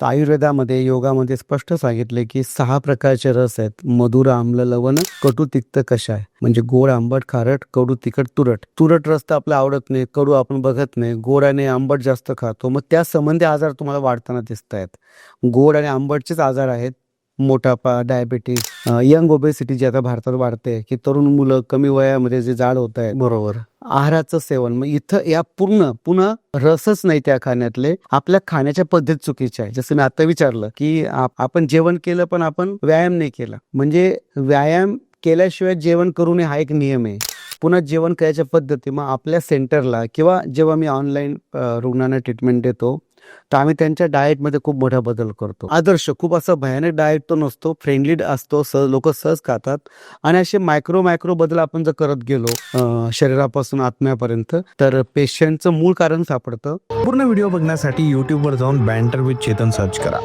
तर आयुर्वेदामध्ये योगामध्ये स्पष्ट सांगितले की सहा प्रकारचे रस आहेत. मधुर आम्ल लवण कटू तिक्त कशाय म्हणजे गोड आंबट खारट कडू तिखट तुरट. तुरट रस तर आवडत नाही कडू आपण बघत नाही. गोड आणि आंबट जास्त खातो. मग त्या संबंधी आजार तुम्हाला वाढताना दिसत आहेत गोड आणि आंबटचेच आजार आहेत. मोटापा डायबिटीस यंग ओबेसिटी जी आता भारतात वाढते की तरुण मुलं कमी वयामध्ये जे जाड होत आहेत. बरोबर. आहाराचं सेवन मग इथं या पूर्ण पुन्हा रसच नाही त्या खाण्यातले. आपल्या खाण्याच्या पद्धत चुकीची आहे जसं मी आता विचारलं की आप- आपण जेवण केलं पण आपण व्यायाम नाही केला. म्हणजे व्यायाम केल्याशिवाय जेवण करू नये हा एक नियम आहे. पुन्हा जेवण करायच्या पद्धती मग आपल्या सेंटरला किंवा जेव्हा मी ऑनलाईन रुग्णांना ट्रीटमेंट देतो तर आम्ही त्यांच्या डाएटमध्ये खूप मोठा बदल करतो. आदर्श खूप असं भयानक डाएट तो नसतो. फ्रेंडली असतो. सहज लोक सहज खातात. आणि असे मायक्रो मायक्रो बदल आपण जर करत गेलो शरीरापासून आत्म्यापर्यंत तर पेशंटचं मूळ कारण सापडतं. पूर्ण व्हिडिओ बघण्यासाठी युट्यूबवर वर जाऊन बँटर विथ चेतन सर्च करा.